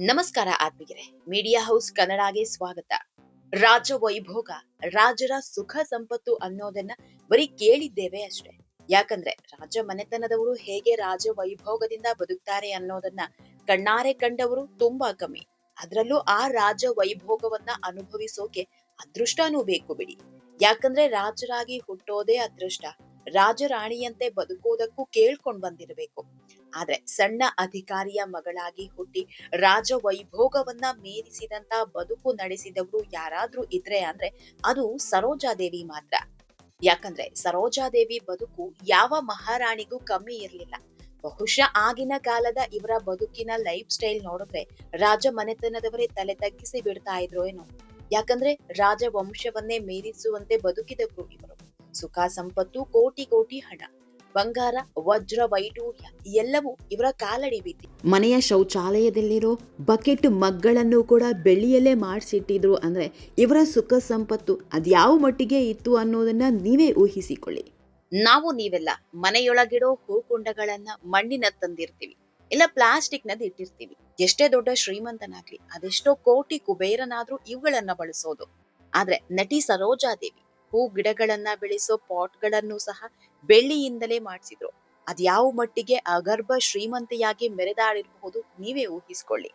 ನಮಸ್ಕಾರ ಆತ್ಮೀಯರೇ. Media house ಕನ್ನಡಗೆ ಸ್ವಾಗತ. ರಾಜ ವೈಭೋಗ, ರಾಜರ ಸುಖ ಸಂಪತ್ತು ಅನ್ನೋದನ್ನ ಬರೀ ಕೇಳಿದ್ದೇವೆ ಅಷ್ಟೇ. ಯಾಕಂದ್ರೆ ರಾಜ ಮನೆತನದವರು ಹೇಗೆ ರಾಜ ವೈಭೋಗದಿಂದ ಬದುಕ್ತಾರೆ ಅನ್ನೋದನ್ನ ಕಣ್ಣಾರೆ ಕಂಡವರು ತುಂಬಾ ಕಮ್ಮಿ. ಅದರಲ್ಲೂ ಆ ರಾಜ ವೈಭೋಗವನ್ನ ಅನುಭವಿಸೋಕೆ ಅದೃಷ್ಟನೂ ಬೇಕು ಬಿಡಿ. ಯಾಕಂದ್ರೆ ರಾಜರಾಗಿ ಹುಟ್ಟೋದೇ ಅದೃಷ್ಟ. ರಾಜರಾಣಿಯಂತೆ ಬದುಕೋದಕ್ಕೂ ಕೇಳ್ಕೊಂಡ್ ಬಂದಿರಬೇಕು. ಆದ್ರೆ ಸಣ್ಣ ಅಧಿಕಾರಿಯ ಮಗಳಾಗಿ ಹುಟ್ಟಿ ರಾಜ ವೈಭೋಗವನ್ನ ಮೀರಿಸಿದಂತ ಬದುಕು ನಡೆಸಿದವರು ಯಾರಾದ್ರೂ ಇದ್ರೆ ಅಂದ್ರೆ ಅದು ಸರೋಜಾದೇವಿ ಮಾತ್ರ. ಯಾಕಂದ್ರೆ ಸರೋಜಾದೇವಿ ಬದುಕು ಯಾವ ಮಹಾರಾಣಿಗೂ ಕಮ್ಮಿ ಇರ್ಲಿಲ್ಲ. ಬಹುಶಃ ಆಗಿನ ಕಾಲದ ಇವರ ಬದುಕಿನ ಲೈಫ್ ಸ್ಟೈಲ್ ನೋಡಿದ್ರೆ ರಾಜ ಮನೆತನದವರೇ ತಲೆ ತಗ್ಗಿಸಿ ಬಿಡ್ತಾ ಇದ್ರು ಏನೋ. ಯಾಕಂದ್ರೆ ರಾಜ ವಂಶವನ್ನೇ ಮೀರಿಸುವಂತೆ ಬದುಕಿದವರು ಇವರು. ಸುಖ ಸಂಪತ್ತು ಕೋಟಿ ಕೋಟಿ ಹಣ. ಬಂಗಾರ ವಜ್ರ ವೈಡೂರ್ಯ ಎಲ್ಲವೂ ಇವರ ಕಾಲಡಿ ಬಿದ್ದಿ. ಮನೆಯ ಶೌಚಾಲಯದಲ್ಲಿರೋ ಬಕೆಟ್ ಮಗ್ಗಳನ್ನು ಕೂಡ ಬೆಳ್ಳಿಯಲ್ಲೇ ಮಾಡಿಸಿಟ್ಟಿದ್ರು ಅಂದ್ರೆ ಇವರ ಸುಖ ಸಂಪತ್ತು ಅದ್ಯಾವ ಮಟ್ಟಿಗೆ ಇತ್ತು ಅನ್ನೋದನ್ನ ನೀವೇ ಊಹಿಸಿಕೊಳ್ಳಿ. ನಾವು ನೀವೆಲ್ಲ ಮನೆಯೊಳಗಿಡೋ ಹೂಕುಂಡಗಳನ್ನ ಮಣ್ಣಿನ ತಂದಿರ್ತೀವಿ. ಇಲ್ಲ ಪ್ಲಾಸ್ಟಿಕ್ ನದ್ ಇಟ್ಟಿರ್ತೀವಿ. ಎಷ್ಟೇ ದೊಡ್ಡ ಶ್ರೀಮಂತನಾಗ್ಲಿ ಅದೆಷ್ಟೋ ಕೋಟಿ ಕುಬೇರನಾದ್ರೂ ಇವುಗಳನ್ನ ಬಳಸೋದು. ಆದ್ರೆ ನಟಿ ಸರೋಜಾದೇವಿ ಹೂ ಗಿಡಗಳನ್ನ ಬೆಳೆಸೋ ಪಾಟ್ಗಳನ್ನು ಸಹ ಬೆಳ್ಳಿಯಿಂದಲೇ ಮಾಡಿಸಿದ್ರು. ಅದ್ಯಾವ ಮಟ್ಟಿಗೆ ಅಗರ್ಭ ಶ್ರೀಮಂತೆಯಾಗಿ ಮೆರೆದಾಡಿರಬಹುದು ನೀವೇ ಊಹಿಸ್ಕೊಳ್ಳಿ.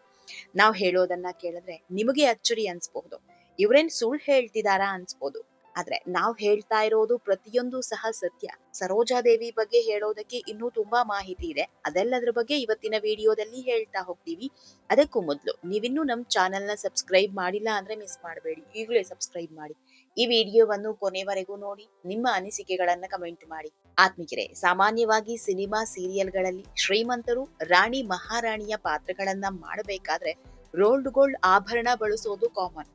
ನಾವ್ ಹೇಳೋದನ್ನ ಕೇಳಿದ್ರೆ ನಿಮಗೆ ಅಚ್ಚರಿ ಅನ್ಸ್ಬಹುದು. ಇವ್ರೇನ್ ಸುಳ್ಳು ಹೇಳ್ತಿದಾರಾ ಅನ್ಸ್ಬೋದು ಆದ್ರೆ ನಾವ್ ಹೇಳ್ತಾ ಇರೋದು ಪ್ರತಿಯೊಂದು ಸಹ ಸತ್ಯ. ಸರೋಜಾದೇವಿ ಬಗ್ಗೆ ಹೇಳೋದಕ್ಕೆ ಇನ್ನೂ ತುಂಬಾ ಮಾಹಿತಿ ಇದೆ. ಅದೆಲ್ಲದ್ರ ಬಗ್ಗೆ ಇವತ್ತಿನ ವಿಡಿಯೋದಲ್ಲಿ ಹೇಳ್ತಾ ಹೋಗ್ತೀವಿ. ಅದಕ್ಕೂ ಮೊದಲು ನೀವಿನ್ನೂ ನಮ್ ಚಾನೆಲ್ನ ಸಬ್ಸ್ಕ್ರೈಬ್ ಮಾಡಿಲ್ಲ ಅಂದ್ರೆ ಮಿಸ್ ಮಾಡಬೇಡಿ. ಈಗಲೇ ಸಬ್ಸ್ಕ್ರೈಬ್ ಮಾಡಿ. ಈ ವಿಡಿಯೋವನ್ನು ಕೊನೆವರೆಗೂ ನೋಡಿ, ನಿಮ್ಮ ಅನಿಸಿಕೆಗಳನ್ನ ಕಮೆಂಟ್ ಮಾಡಿ. ಆತ್ಮೀಯರೇ ಸಾಮಾನ್ಯವಾಗಿ ಸಿನಿಮಾ ಸೀರಿಯಲ್ಗಳಲ್ಲಿ ಶ್ರೀಮಂತರು ರಾಣಿ ಮಹಾರಾಣಿಯ ಪಾತ್ರಗಳನ್ನ ಮಾಡಬೇಕಾದ್ರೆ ರೋಲ್ಡ್ ಗೋಲ್ಡ್ ಆಭರಣ ಬಳಸೋದು ಕಾಮನ್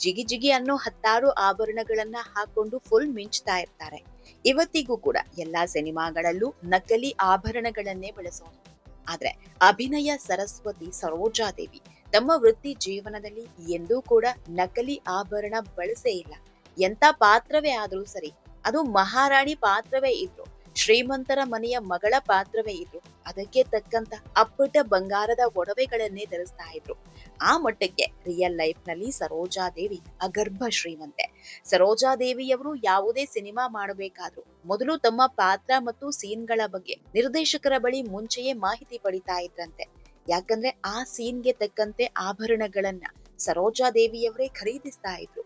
ಜಿಗಿ ಜಿಗಿ ಅನ್ನೋ ಹತ್ತಾರು ಆಭರಣಗಳನ್ನ ಹಾಕೊಂಡು ಫುಲ್ ಮಿಂಚ್ತಾ ಇರ್ತಾರೆ. ಇವತ್ತಿಗೂ ಕೂಡ ಎಲ್ಲಾ ಸಿನಿಮಾಗಳಲ್ಲೂ ನಕಲಿ ಆಭರಣಗಳನ್ನೇ ಬಳಸೋದು. ಆದ್ರೆ ಅಭಿನಯ ಸರಸ್ವತಿ ಸರೋಜಾದೇವಿ ತಮ್ಮ ವೃತ್ತಿ ಜೀವನದಲ್ಲಿ ಎಂದೂ ಕೂಡ ನಕಲಿ ಆಭರಣ ಬಳಸೇ ಇಲ್ಲ. ಎಂತ ಪಾತ್ರವೇ ಆದ್ರೂ ಸರಿ, ಅದು ಮಹಾರಾಣಿ ಪಾತ್ರವೇ ಇದ್ರು, ಶ್ರೀಮಂತರ ಮನೆಯ ಮಗಳ ಪಾತ್ರವೇ ಇದ್ರು, ಅದಕ್ಕೆ ತಕ್ಕಂತ ಅಪ್ಪಟ ಬಂಗಾರದ ಒಡವೆಗಳನ್ನೇ ಧರಿಸ್ತಾ ಇದ್ರು. ಆ ಮಟ್ಟಕ್ಕೆ ರಿಯಲ್ ಲೈಫ್ನಲ್ಲಿ ಸರೋಜಾದೇವಿ ಅಗರ್ಭ ಶ್ರೀಮಂತೆ. ಸರೋಜಾದೇವಿಯವರು ಯಾವುದೇ ಸಿನಿಮಾ ಮಾಡಬೇಕಾದ್ರೂ ಮೊದಲು ತಮ್ಮ ಪಾತ್ರ ಮತ್ತು ಸೀನ್ಗಳ ಬಗ್ಗೆ ನಿರ್ದೇಶಕರ ಬಳಿ ಮುಂಚೆಯೇ ಮಾಹಿತಿ ಪಡಿತಾ ಇದ್ರಂತೆ. ಯಾಕಂದ್ರೆ ಆ ಸೀನ್ಗೆ ತಕ್ಕಂತೆ ಆಭರಣಗಳನ್ನ ಸರೋಜಾದೇವಿಯವರೇ ಖರೀದಿಸ್ತಾ ಇದ್ರು.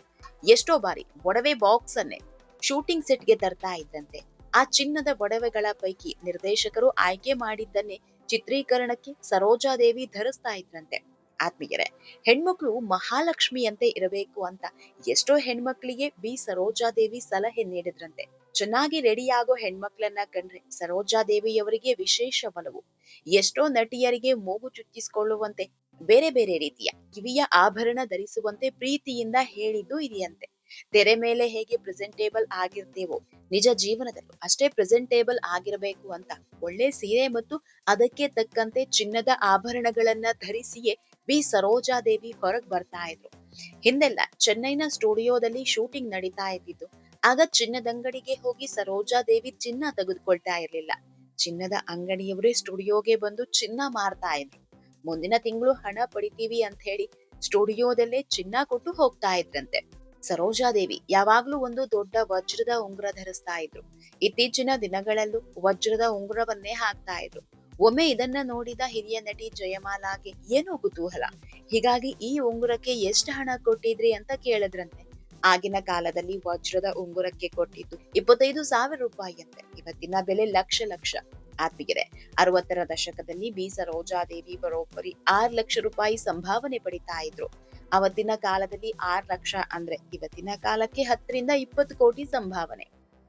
ಎಷ್ಟೋ ಬಾರಿ ಒಡವೆ ಬಾಕ್ಸ್ ಅನ್ನೇ ಶೂಟಿಂಗ್ ಸೆಟ್ಗೆ ತರ್ತಾ ಇದ್ದಂತೆ. ಆ ಚಿನ್ನದ ಒಡವೆಗಳ ಪೈಕಿ ನಿರ್ದೇಶಕರು ಆಯ್ಕೆ ಮಾಡಿದ್ದನ್ನೇ ಚಿತ್ರೀಕರಣಕ್ಕೆ ಸರೋಜಾದೇವಿ ಧರಿಸ್ತಾ ಇದ್ರಂತೆ. ಆತ್ಮೀಯರೇ, ಹೆಣ್ಮಕ್ಳು ಮಹಾಲಕ್ಷ್ಮಿಯಂತೆ ಇರಬೇಕು ಅಂತ ಎಷ್ಟೋ ಹೆಣ್ಮಕ್ಳಿಗೆ ಬಿ. ಸರೋಜಾದೇವಿ ಸಲಹೆ ನೀಡಿದ್ರಂತೆ. ಚೆನ್ನಾಗಿ ರೆಡಿಯಾಗೋ ಹೆಣ್ಮಕ್ಳನ್ನ ಕಂಡ್ರೆ ಸರೋಜಾದೇವಿಯವರಿಗೆ ವಿಶೇಷ ಒಲವು ಎಷ್ಟೋ ನಟಿಯರಿಗೆ ಮೂಗು ಚುಚ್ಚಿಸಿಕೊಳ್ಳುವಂತೆ ಬೇರೆ ಬೇರೆ ರೀತಿಯ ಕಿವಿಯ ಆಭರಣ ಧರಿಸುವಂತೆ ಪ್ರೀತಿಯಿಂದ ಹೇಳಿದ್ದು ಇದೆಯಂತೆ. ತೆರೆ ಮೇಲೆ ಹೇಗೆ ಪ್ರೆಸೆಂಟೇಬಲ್ ಆಗಿರ್ತೇವೋ, ನಿಜ ಜೀವನದಲ್ಲೂ ಅಷ್ಟೇ ಪ್ರೆಸೆಂಟೇಬಲ್ ಆಗಿರಬೇಕು ಅಂತ ಒಳ್ಳೆ ಸೀರೆ ಮತ್ತು ಅದಕ್ಕೆ ತಕ್ಕಂತೆ ಚಿನ್ನದ ಆಭರಣಗಳನ್ನ ಧರಿಸಿಯೇ ಬಿ. ಸರೋಜಾದೇವಿ ಹೊರಗ್ ಬರ್ತಾ ಇದ್ರು. ಹಿಂದೆಲ್ಲ ಚೆನ್ನೈನ ಸ್ಟುಡಿಯೋದಲ್ಲಿ ಶೂಟಿಂಗ್ ನಡೀತಾ ಇದ್ದಿದ್ದು ಆಗ ಚಿನ್ನದಂಗಡಿಗೆ ಹೋಗಿ ಸರೋಜಾದೇವಿ ಚಿನ್ನ ತೆಗೆದುಕೊಳ್ತಾ ಇರ್ಲಿಲ್ಲ. ಚಿನ್ನದ ಅಂಗಡಿಯವರೇ ಸ್ಟುಡಿಯೋಗೆ ಬಂದು ಚಿನ್ನ ಮಾರ್ತಾ ಇದ್ರು. ಮುಂದಿನ ತಿಂಗಳು ಹಣ ಪಡಿತೀವಿ ಅಂತ ಹೇಳಿ ಸ್ಟುಡಿಯೋದಲ್ಲೇ ಚಿನ್ನ ಕೊಟ್ಟು ಹೋಗ್ತಾ ಇದ್ರಂತೆ. ಸರೋಜಾದೇವಿ ಯಾವಾಗ್ಲೂ ಒಂದು ದೊಡ್ಡ ವಜ್ರದ ಉಂಗುರ ಧರಿಸ್ತಾ ಇದ್ರು. ಇತ್ತೀಚಿನ ದಿನಗಳಲ್ಲೂ ವಜ್ರದ ಉಂಗುರವನ್ನೇ ಹಾಕ್ತಾ ಇದ್ರು. ಒಮ್ಮೆ ಇದನ್ನ ನೋಡಿದ ಹಿರಿಯ ನಟಿ ಜಯಮಾಲಾಗೆ ಏನೋ ಕುತೂಹಲ. ಹೀಗಾಗಿ ಈ ಉಂಗುರಕ್ಕೆ ಎಷ್ಟು ಹಣ ಕೊಟ್ಟಿದ್ರಿ ಅಂತ ಕೇಳಿದ್ರಂತೆ. ಆಗಿನ ಕಾಲದಲ್ಲಿ ವಜ್ರದ ಉಂಗುರಕ್ಕೆ ಕೊಟ್ಟಿದ್ದು ಇಪ್ಪತ್ತೈದು ಸಾವಿರ ರೂಪಾಯಿ ಅಂತೆ ಇವತ್ತಿನ ಬೆಲೆ ಲಕ್ಷ ಲಕ್ಷ. ಆತ್ಮೀಯರೇ ಅರವತ್ತರ ದಶಕದಲ್ಲಿ ಬಿ ಸರೋಜಾದೇವಿ ಬರೋಬ್ಬರಿ ಆರ್ ಲಕ್ಷ ರೂಪಾಯಿ ಸಂಭಾವನೆ ಪಡಿತಾ ಇದ್ರು. ಅವತ್ತಿನ ಕಾಲದಲ್ಲಿ ಆರ್ ಲಕ್ಷ ಅಂದ್ರೆ ಇವತ್ತಿನ ಕಾಲಕ್ಕೆ ಹತ್ತರಿಂದ ಇಪ್ಪತ್ತು ಕೋಟಿ ಸಂಭಾವನೆ.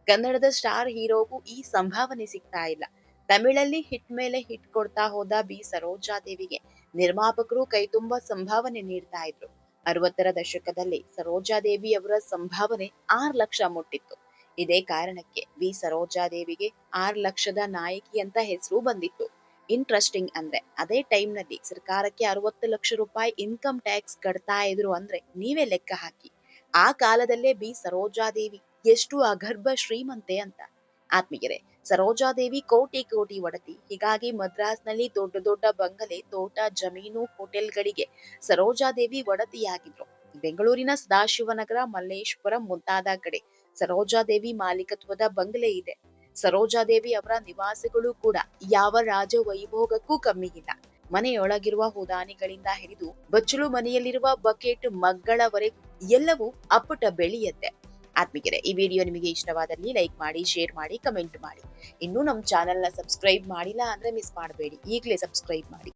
ಕನ್ನಡದ ಸ್ಟಾರ್ ಹೀರೋಗೂ ಈ ಸಂಭಾವನೆ ಸಿಗ್ತಾ ಇಲ್ಲ. ತಮಿಳಲ್ಲಿ ಹಿಟ್ ಮೇಲೆ ಹಿಟ್ ಕೊಡ್ತಾ ಹೋದ ಬಿ ಸರೋಜಾದೇವಿಗೆ ನಿರ್ಮಾಪಕರು ಕೈತುಂಬ ಸಂಭಾವನೆ ನೀಡ್ತಾ ಇದ್ರು. ಅರವತ್ತರ ದಶಕದಲ್ಲಿ ಸರೋಜಾದೇವಿ ಅವರ ಸಂಭಾವನೆ ಆರ್ ಲಕ್ಷ ಮುಟ್ಟಿತ್ತು. ಇದೇ ಕಾರಣಕ್ಕೆ ವಿ. ಸರೋಜಾದೇವಿಗೆ ಆರ್ ಲಕ್ಷದ ನಾಯಕಿ ಅಂತ ಹೆಸರು ಬಂದಿತ್ತು. ಇಂಟ್ರೆಸ್ಟಿಂಗ್ ಅಂದ್ರೆ ಅದೇ ಟೈಮ್ನಲ್ಲಿ ಸರ್ಕಾರಕ್ಕೆ ಅರವತ್ತು ಲಕ್ಷ ರೂಪಾಯಿ ಇನ್ಕಮ್ ಟ್ಯಾಕ್ಸ್ ಕಟ್ತಾ ಇದ್ರು ಅಂದ್ರೆ ನೀವೇ ಲೆಕ್ಕ ಹಾಕಿ. ಆ ಕಾಲದಲ್ಲೇ ಬಿ ಸರೋಜಾದೇವಿ ಎಷ್ಟು ಅಗರ್ಭ ಶ್ರೀಮಂತೆ ಅಂತ. ಆತ್ಮೀಯರೇ, ಸರೋಜಾದೇವಿ ಕೋಟಿ ಕೋಟಿ ಒಡತಿ. ಹೀಗಾಗಿ ಮದ್ರಾಸ್ನಲ್ಲಿ ದೊಡ್ಡ ದೊಡ್ಡ ಬಂಗಲೆ, ತೋಟ, ಜಮೀನು, ಹೋಟೆಲ್ಗಳಿಗೆ ಸರೋಜಾದೇವಿ ಒಡತಿಯಾಗಿದ್ರು. ಬೆಂಗಳೂರಿನ ಸದಾಶಿವನಗರ, ಮಲ್ಲೇಶ್ವರಂ ಮುಂತಾದ ಕಡೆ ಸರೋಜಾದೇವಿ ಮಾಲೀಕತ್ವದ ಬಂಗಲೆ ಇದೆ. ಸರೋಜಾದೇವಿ ಅವರ ನಿವಾಸಗಳು ಕೂಡ ಯಾವ ರಾಜ ವೈಭೋಗಕ್ಕೂ ಕಮ್ಮಿ ಇಲ್ಲ ಮನೆಯೊಳಗಿರುವ ಹುದಾನಿಗಳಿಂದ ಹಿಡಿದು ಬಚ್ಚಲು ಮನೆಯಲ್ಲಿರುವ ಬಕೆಟ್, ಮಗ್ಗಳವರೆಗೂ ಎಲ್ಲವೂ ಅಪ್ಪಟ ಬೆಳೆಯತ್ತೆ. ಆತ್ಮಿಕರೆ ಈ ವಿಡಿಯೋ ನಿಮಗೆ ಇಷ್ಟವಾದಲ್ಲಿ ಲೈಕ್ ಮಾಡಿ, ಶೇರ್ ಮಾಡಿ, ಕಮೆಂಟ್ ಮಾಡಿ. ಇನ್ನೂ ನಮ್ಮ ಚಾನೆಲ್ನ ಸಬ್ಸ್ಕ್ರೈಬ್ ಮಾಡಿಲ್ಲ ಅಂದ್ರೆ ಮಿಸ್ ಮಾಡಬೇಡಿ. ಈಗಲೇ ಸಬ್ಸ್ಕ್ರೈಬ್ ಮಾಡಿ.